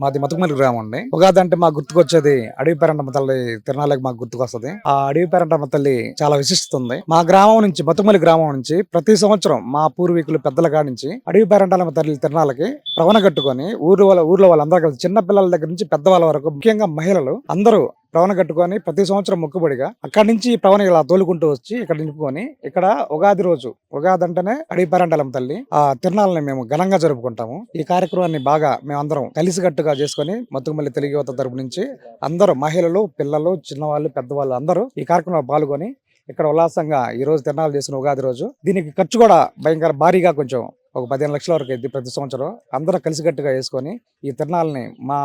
మాది మతుకుమల్లి గ్రామం అండి. ఉగాది అంటే మాకు గుర్తుకొచ్చేది అడవి పేరంటమ్మ తల్లి తిరణాలకి మాకు గుర్తుకొస్తుంది. ఆ అడవి పేరంటమ్మ తల్లి చాలా విశిష్టత మా గ్రామం నుంచి మతుకుమల్లి గ్రామం నుంచి ప్రతి సంవత్సరం మా పూర్వీకులు పెద్దల నుంచి అడవి పేరంటమ్మ తల్లి తిరణాలకి ప్రవణ కట్టుకొని ఊరు వాళ్ళ ఊర్లో వాళ్ళందరూ కలిసి చిన్న పిల్లల దగ్గర నుంచి పెద్దవాళ్ళ వరకు ముఖ్యంగా మహిళలు అందరూ ప్రవణ కట్టుకొని ప్రతి సంవత్సరం మొక్కుబడిగా అక్కడి నుంచి ప్రవణ ఇలా తోలుకుంటూ వచ్చి ఇక్కడ నింపుకొని ఇక్కడ ఉగాది రోజు ఉగాది అంటేనే అడవి తల్లి. ఆ తిరణాలని మేము ఘనంగా జరుపుకుంటాము. ఈ కార్యక్రమాన్ని బాగా మేమందరం కలిసికట్టుగా చేసుకొని మత్తుకుమల్లి తెలుగు యువత తరపు నుంచి అందరూ మహిళలు పిల్లలు చిన్నవాళ్ళు పెద్దవాళ్ళు అందరూ ఈ కార్యక్రమంలో పాల్గొని ఇక్కడ ఉల్లాసంగా ఈ రోజు తిరణాలు చేసిన ఉగాది రోజు దీనికి ఖర్చు కూడా భయంకర భారీగా కొంచెం ఒక పదిహేను లక్షల వరకు అయింది ప్రతి సంవత్సరం. అందరూ కలిసికట్టుగా వేసుకొని ఈ తిరణాలని మా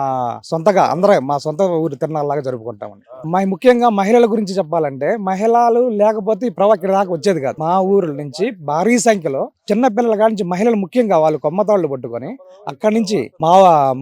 సొంతగా అందరూ మా సొంత ఊరి తిరణాలలాగా జరుపుకుంటామండి. మా ముఖ్యంగా మహిళల గురించి చెప్పాలంటే మహిళలు లేకపోతే ఈ ఇక్కడ దాకా వచ్చేది కాదు. మా ఊరు నుంచి భారీ సంఖ్యలో చిన్నపిల్లల కాడి నుంచి మహిళలు ముఖ్యంగా వాళ్ళు కొమ్మతాళ్ళు పట్టుకొని అక్కడి నుంచి మా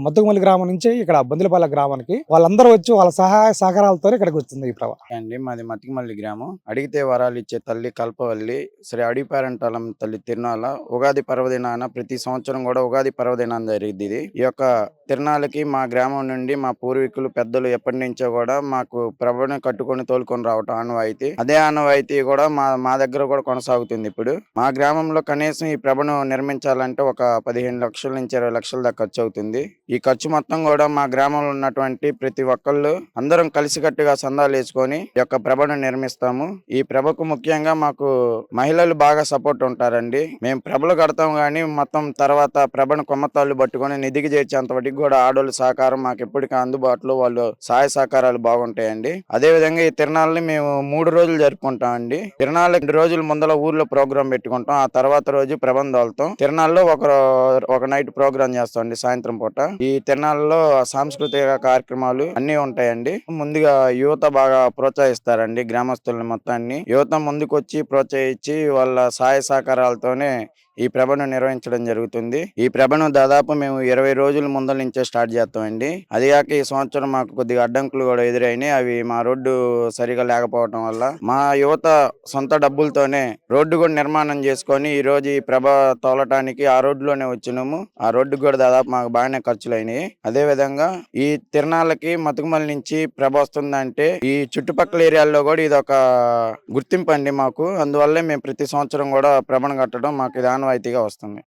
మద్దుగుమల్లి గ్రామం నుంచి ఇక్కడ బొందిలపాలె గ్రామానికి వాళ్ళందరూ వచ్చి వాళ్ళ సహాయ సహకారాలతో ఇక్కడికి వస్తుంది ఈ ప్రభావ అండి మాది మతికిమల్లి గ్రామం. అడిగితే వరాలు ఇచ్చే తల్లి కల్పవల్లి శ్రీ అడిపారంటాలం తల్లి తిరునాల ఉగాది పర్వదినాన ప్రతి సంవత్సరం కూడా ఉగాది పర్వదినాన్ని జరిగింది ఇది. ఈ యొక్క తిరణాలకి మా గ్రామం నుండి మా పూర్వీకులు పెద్దలు ఎప్పటి నుంచో కూడా మాకు ప్రభుని కట్టుకొని తోలుకొని రావటం ఆనవాయితీ. అదే ఆనవాయితీ కూడా మా మా దగ్గర కూడా కొనసాగుతుంది ఇప్పుడు. మా గ్రామంలో కనీసం ఈ ప్రభను నిర్మించాలంటే ఒక పదిహేను లక్షల నుంచి ఇరవై లక్షల దాకా ఖర్చు అవుతుంది. ఈ ఖర్చు మొత్తం కూడా మా గ్రామంలో ఉన్నటువంటి ప్రతి ఒక్కళ్ళు అందరం కలిసికట్టుగా సందాలు వేసుకొని ఈ యొక్క ప్రభను నిర్మిస్తాము. ఈ ప్రభకు ముఖ్యంగా మాకు మహిళలు బాగా సపోర్ట్ ఉంటారండి. మేము ప్రభలు కడతాం కానీ మొత్తం తర్వాత ప్రభను కొమ్మతాళ్ళు పట్టుకొని నిధికి చేర్చేంత వారికి కూడా ఆడోళ్ళ సహకారం మాకు ఎప్పటికీ అందుబాటులో వాళ్ళు సహాయ సహకారాలు బాగుంటాయండి. అదే విధంగా ఈ తిరణాలని మేము మూడు రోజులు జరుపుకుంటాం అండి తిరణాలు రెండు రోజుల ముందల ఊర్లో ప్రోగ్రామ్ పెట్టుకుంటాం. ఆ తర్వాత రోజు ప్రబంధాలతో తిరణాల్లో ఒక ఒక నైట్ ప్రోగ్రామ్ చేస్తాం అండి సాయంత్రం పూట. ఈ తిరణాల్లో సాంస్కృతిక కార్యక్రమాలు అన్ని ఉంటాయండి. ముందుగా యువత బాగా ప్రోత్సహిస్తారండి గ్రామస్తులని మొత్తాన్ని. యువత ముందుకొచ్చి ప్రోత్సహించి వాళ్ళ సహాయ సహకారాలతోనే ఈ ప్రభను నిర్వహించడం జరుగుతుంది. ఈ ప్రభను దాదాపు మేము ఇరవై రోజుల ముందల నుంచే స్టార్ట్ చేస్తామండి. అది కాక ఈ సంవత్సరం మాకు కొద్దిగా అడ్డంకులు కూడా ఎదురైనాయి. అవి మా రోడ్డు సరిగా లేకపోవడం వల్ల మా యువత సొంత డబ్బులతోనే రోడ్డు కూడా నిర్మాణం చేసుకొని ఈ రోజు ఈ ప్రభ తోలటానికి ఆ రోడ్డులోనే వచ్చినాము. ఆ రోడ్డు కూడా దాదాపు మాకు బాగానే ఖర్చులు అయినాయి అదే విధంగా ఈ తిరణాలకి మతుకుమల నుంచి ప్రభ వస్తుందంటే ఈ చుట్టుపక్కల ఏరియాల్లో కూడా ఇది ఒక గుర్తింపు అండి మాకు. అందువల్లే మేము ప్రతి సంవత్సరం కూడా ప్రభను కట్టడం మాకు ఇది ఆనవాయితీగా వస్తుంది.